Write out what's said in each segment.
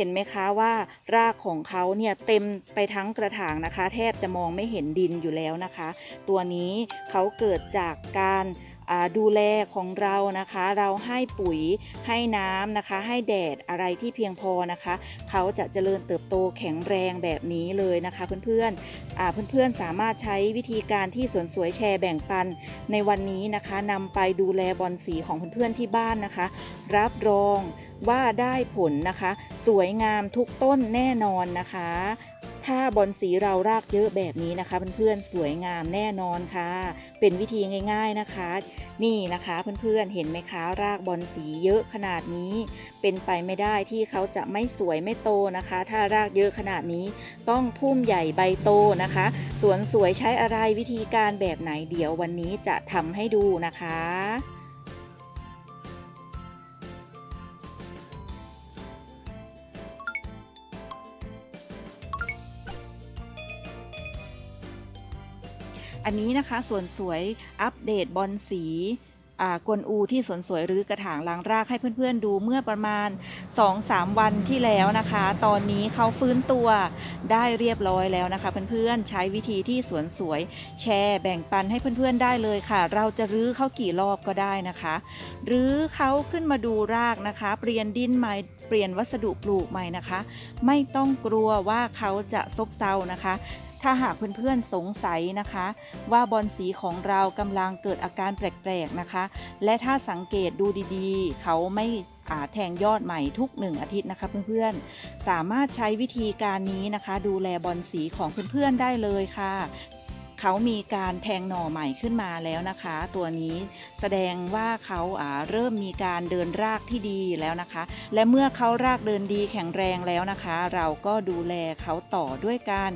ห็นไหมคะว่ารากของเขาเนี่ยเต็มไปทั้งกระถางนะคะ แทบจะมองไม่เห็นดินอยู่แล้วนะคะ ตัวนี้เขาเกิดจากการดูแลของเรานะคะ เราให้ปุ๋ยให้น้ำนะคะ ให้แดดอะไรที่เพียงพอนะคะ เขาจะเจริญเติบโตแข็งแรงแบบนี้เลยนะคะ เพื่อนๆอ่าเพื่อนๆสามารถใช้วิธีการที่สวนสวยแชร์แบ่งปันในวันนี้นะคะนำไปดูแลบอนสีของเพื่อนๆที่บ้านนะคะ รับรอง ว่าได้ผลนะคะ สวยงามทุกต้นแน่นอนนะคะ ถ้าบอนสีเรารากเยอะแบบนี้นะคะ เพื่อนๆสวยงามแน่นอนค่ะ เป็นวิธีง่าย ๆนะคะ นี่นะคะเพื่อนๆเห็นไหมคะ รากบอนสีเยอะขนาดนี้ เป็นไปไม่ได้ที่เขาจะไม่สวยไม่โตนะคะ ถ้ารากเยอะขนาดนี้ ต้องพุ่มใหญ่ใบโตนะคะสวนสวยใช้อะไรวิธีการแบบไหนเดี๋ยววันนี้จะทำให้ดูนะคะ อันนี้นะคะสวนสวยอัปเดตบอลสีกวนอูที่สวนสวยหรือกระถางล้างรากให้เพื่อนๆดูเมื่อประมาณ 2-3 วันที่แล้วนะคะ ตอนนี้เขาฟื้นตัวได้เรียบร้อยแล้วนะคะ เพื่อนๆใช้วิธีที่สวนสวยแชร์แบ่งปันให้เพื่อนๆได้เลยค่ะ เราจะรื้อเขากี่รอบก็ได้นะคะ รื้อเขาขึ้นมาดูรากนะคะ เปลี่ยนดินใหม่เปลี่ยนวัสดุปลูกใหม่นะคะ ไม่ต้องกลัวว่าเขาจะซบเซานะคะ ถ้าหากเพื่อนๆสงสัยนะคะ ว่าบอลสีของเรากำลังเกิดอาการแปลกๆนะคะ และถ้าสังเกตดูดีๆ เขาไม่อาแทงยอดใหม่ทุกหนึ่งอาทิตย์นะคะเพื่อนๆ สามารถใช้วิธีการนี้นะคะ ดูแลบอลสีของเพื่อนๆได้เลยค่ะ เขามีการแทงหน่อใหม่ขึ้นมาแล้วนะคะ ตัวนี้แสดงว่าเขาเริ่มมีการเดินรากที่ดีแล้วนะคะ และเมื่อเขารากเดินดีแข็งแรงแล้วนะคะ เราก็ดูแลเขาต่อด้วยการ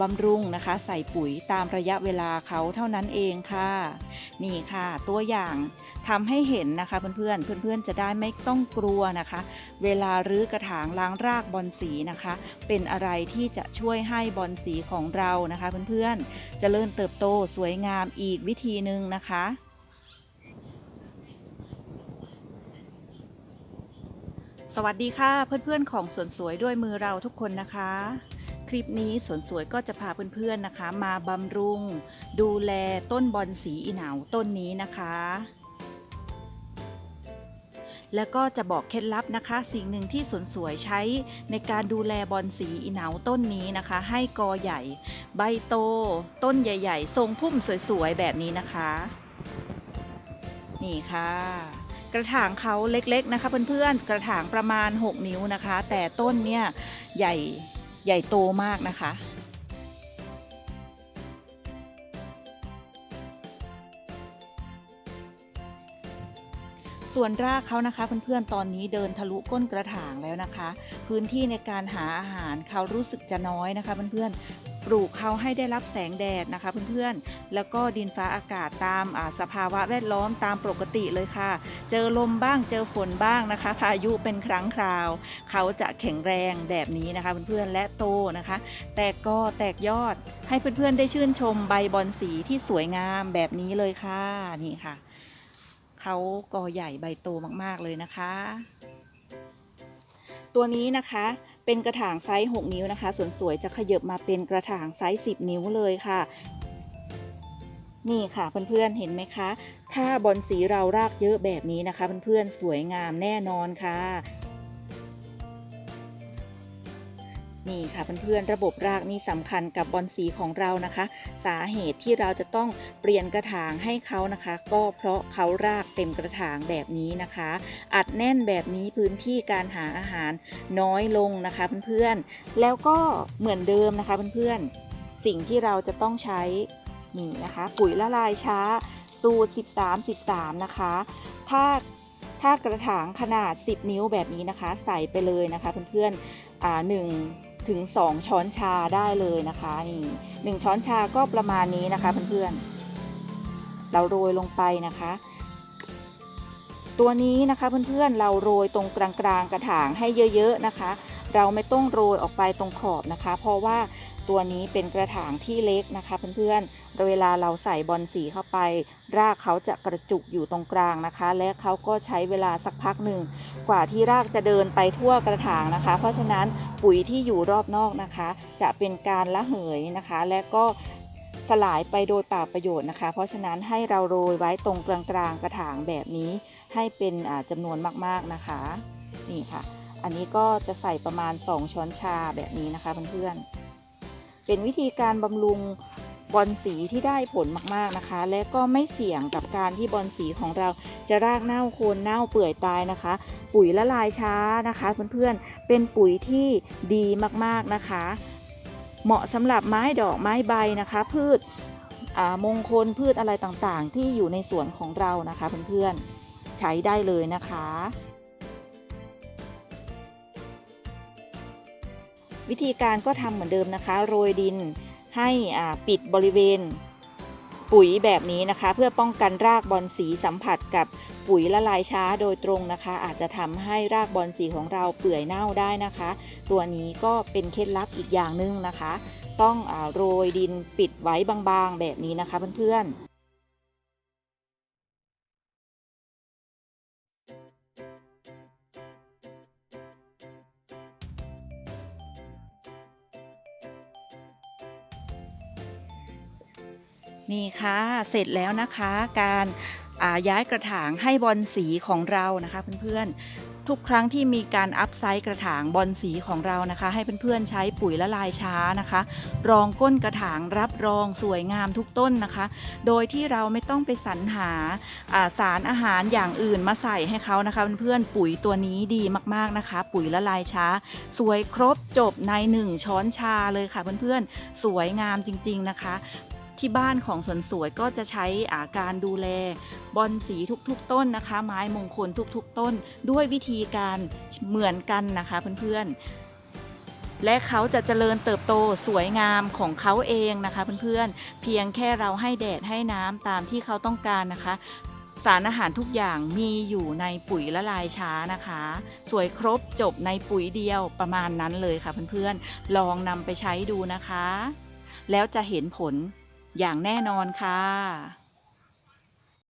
บำรุงนะคะ ใส่ปุ๋ยตามระยะเวลาเขาเท่านั้นเองค่ะ นี่ค่ะตัวอย่างทำให้เห็นนะคะเพื่อนๆเพื่อนๆจะได้ไม่ต้องกลัวนะคะ เวลารื้อกระถางล้างรากบอลสีนะคะ เป็นอะไรที่จะช่วยให้บอลสีของเรานะคะเพื่อนๆเจริญเติบโตสวยงามอีกวิธีหนึ่งนะคะ สวัสดีค่ะเพื่อนๆของสวนสวยด้วยมือเราทุกคนนะคะ คลิปนี้สวนสวยก็จะพาเพื่อนๆนะคะ มาบำรุง ดูแลต้นบอนสีอีเหนาต้นนี้นะคะ แล้วก็จะบอกเคล็ดลับนะคะ สิ่งหนึ่งที่สวนสวยใช้ในการดูแลบอนสีอีเหนาต้นนี้นะคะ ให้กอใหญ่ ใบโต ต้นใหญ่ ๆ ทรงพุ่มสวยๆ แบบนี้นะคะ นี่ค่ะ กระถางเขาเล็กๆนะคะเพื่อนๆ กระถางประมาณ 6 นิ้วนะคะ แต่ต้นเนี่ยใหญ่ใหญ่โตมากนะคะ ส่วนรากเขานะคะเพื่อนๆตอนนี้เดินทะลุก้นกระถางแล้วนะคะ พื้นที่ในการหาอาหารเขารู้สึกจะน้อยนะคะเพื่อนๆปลูกเขาให้ได้รับแสงแดดนะคะเพื่อนๆแล้วก็ดินฟ้าอากาศตามอ่าสภาวะแวดล้อมตามปกติเลยค่ะ เจอลมบ้างเจอฝนบ้างนะคะ พายุเป็นครั้งคราว เขาจะแข็งแรงแบบนี้นะคะเพื่อนๆและโตนะคะ แตกกอแตกยอดให้เพื่อนๆได้ชื่นชมใบบอนสีที่สวยงามแบบนี้เลยค่ะนี่ค่ะ เขากอใหญ่ใบโตมากๆเลยนะคะ ตัวนี้นะคะเป็นกระถางไซส์6นิ้วนะคะ ส่วนสวยจะขยบมาเป็นกระถางไซส์10 นิ้วเลยค่ะ นี่ค่ะเพื่อนๆเห็นไหมคะ ถ้าบอลสีเรารากเยอะแบบนี้นะคะ เพื่อนๆสวยงามแน่นอนค่ะ นี่ค่ะเพื่อนๆระบบรากนี่สำคัญกับบอลสีของเรานะคะ สาเหตุที่เราจะต้องเปลี่ยนกระถางให้เขานะคะ ก็เพราะเขารากเต็มกระถางแบบนี้นะคะ อัดแน่นแบบนี้พื้นที่การหาอาหารน้อยลงนะคะเพื่อนๆแล้วก็เหมือนเดิมนะคะเพื่อนๆสิ่งที่เราจะต้องใช้นี่นะคะ ปุ๋ยละลายช้าสูตร 13 13 นะคะ ถ้าถ้ากระถางขนาด 10 นิ้วแบบนี้นะคะ ใส่ไปเลยนะคะเพื่อนๆอ่าหนึ่ง ถึง 2 ช้อนชาได้เลยนะคะนี่หนึ่งช้อนชาก็ประมาณนี้นะคะเพื่อนๆ เราโรยลงไปนะคะ ตัวนี้นะคะเพื่อนๆเราโรยตรงกลางๆกระถางให้เยอะๆนะคะ เราไม่ต้องโรยออกไปตรงขอบนะคะ เพราะว่าตัวนี้เป็นกระถางที่เล็กนะคะเพื่อนๆ เวลาเราใส่บอลสีเข้าไป รากเขาจะกระจุกอยู่ตรงกลางนะคะ และเขาก็ใช้เวลาสักพักหนึ่งกว่าที่รากจะเดินไปทั่วกระถางนะคะ เพราะฉะนั้นปุ๋ยที่อยู่รอบนอกนะคะ จะเป็นการละเหยนะคะ และก็สลายไปโดยเปล่าประโยชน์นะคะ เพราะฉะนั้นให้เราโรยไว้ตรงกลางๆกระถางแบบนี้ ให้เป็นจำนวนมากๆนะคะ นี่ค่ะ อันนี้ก็จะใส่ประมาณ 2 ช้อนชาแบบนี้นะคะเพื่อนๆ เป็นวิธีการบำรุงบอลสีที่ได้ผลมากๆนะคะ และก็ไม่เสี่ยงกับการที่บอลสีของเราจะรากเน่าโคนเน่าเปื่อยตายนะคะ ปุ๋ยละลายช้านะคะเพื่อนๆ เป็นปุ๋ยที่ดีมากๆนะคะ เหมาะสำหรับไม้ดอกไม้ใบนะคะ พืชมงคลพืชอะไรต่างๆ ที่อยู่ในสวนของเรานะคะเพื่อนๆ ใช้ได้เลยนะคะ วิธีการก็ทำเหมือนเดิมนะคะ โรยดินให้อ่าปิดบริเวณปุ๋ยแบบนี้นะคะ เพื่อป้องกันรากบอลสีสัมผัสกับปุ๋ยละลายช้าโดยตรงนะคะ อาจจะทำให้รากบอลสีของเราเปื่อยเน่าได้นะคะ ตัวนี้ก็เป็นเคล็ดลับอีกอย่างหนึ่งนะคะ ต้องอาโรยดินปิดไว้บางๆ แบบนี้นะคะเพื่อนๆ นี่ค่ะเสร็จแล้วนะคะการาย้ายกระถางให้บอลสีของเรานะคะเพื่อนๆ ทุกครั้งที่มีการอัพไซต์กระถางบอลสีของเรานะคะ ให้เพื่อนๆใช้ปุ๋ยละลายช้านะคะ รองก้นกระถางรับรองสวยงามทุกต้นนะคะ โดยที่เราไม่ต้องไปสรรหาาสารอาหารอย่างอื่นมาใส่ให้เขานะคะเพื่อนๆปุ๋ยตัวนี้ดีมากๆนะคะ ปุ๋ยละลายช้า สวยครบจบในหนึ่งช้อนชาเลยค่ะเพื่อนๆสวยงามจริง ๆนะคะ ที่บ้านของสวนสวยก็จะใช้อาการดูแล บอนสีทุกๆ ต้นนะคะ ไม้มงคลทุกๆ ต้น ด้วยวิธีการเหมือนกันนะคะเพื่อนๆ และเขาจะเจริญเติบโตสวยงามของเขาเองนะคะเพื่อนๆ เพียงแค่เราให้แดดให้น้ำตามที่เขาต้องการนะคะ สารอาหารทุกอย่างมีอยู่ในปุ๋ยละลายช้านะคะ สวยครบจบในปุ๋ยเดียวประมาณนั้นเลยค่ะเพื่อนๆ ลองนำไปใช้ดูนะคะ แล้วจะเห็นผล อย่างแน่นอนค่ะ